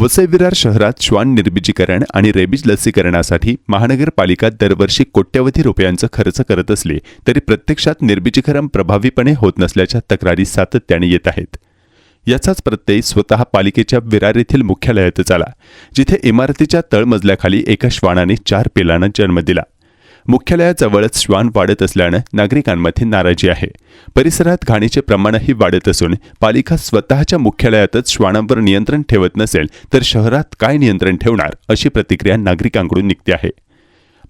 वसई विरार शहरात श्वान निर्बीजीकरण आणि रेबीज लसीकरणासाठी महानगरपालिका दरवर्षी कोट्यवधी रुपयांचा खर्च करत असली तरी प्रत्यक्षात निर्बीजीकरण प्रभावीपणे होत नसल्याच्या तक्रारी सातत्याने येत आहेत. याचाच प्रत्यय स्वतः पालिकेच्या विरार येथील मुख्यालयातच आला जिथे इमारतीच्या तळमजल्याखाली एका श्वानाने चार पिलांना जन्म दिला. मुख्यालयाजवळच श्वान वाढत असल्यानं नागरिकांमध्ये नाराजी आहे. परिसरात घाणीचे प्रमाणही वाढत असून पालिका स्वतःच्या मुख्यालयातच श्वानांवर नियंत्रण ठेवत नसेल तर शहरात काय नियंत्रण ठेवणार अशी प्रतिक्रिया नागरिकांकडून निघते आहे.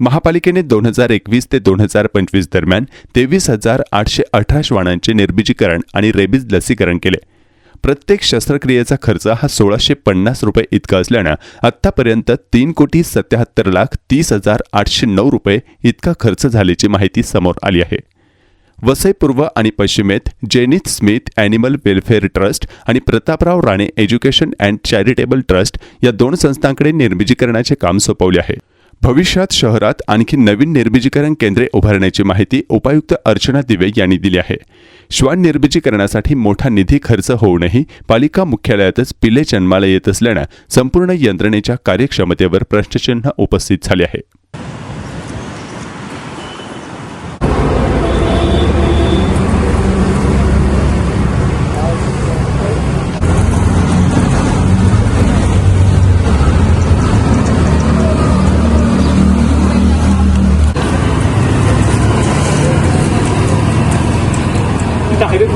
महापालिकेने दोन हजार एकवीस ते दोन हजार पंचवीस दरम्यान तेवीस हजार आठशे अठरा श्वानांचे निर्बीजीकरण आणि रेबीज लसीकरण केले. प्रत्येक शस्त्रक्रियेचा खर्च हा सोळाशे पन्नास रुपये इतका असल्यानं आत्तापर्यंत तीन कोटी सत्याहत्तर लाख तीस हजार आठशे नऊ रुपये इतका खर्च झाल्याची माहिती समोर आली आहे. वसई पूर्व आणि पश्चिमेत Zenith Smith animal welfare trust आणि Prataprao Rane education and charitable trust या दोन संस्थांकडे निर्मिजीकरणाचे काम सोपवले आहे. भविष्यात शहरात आणखी नवीन निर्बीजीकरण केंद्रे उभारण्याची माहिती उपायुक्त अर्चना दिवे यांनी दिली आहे. श्वान निर्बीजीकरणासाठी मोठा निधी खर्च होऊनही पालिका मुख्यालयातच पिले जन्माला येत असल्यानं संपूर्ण यंत्रणेच्या कार्यक्षमतेवर प्रश्नचिन्ह उपस्थित झाले आहे. Ayrı bir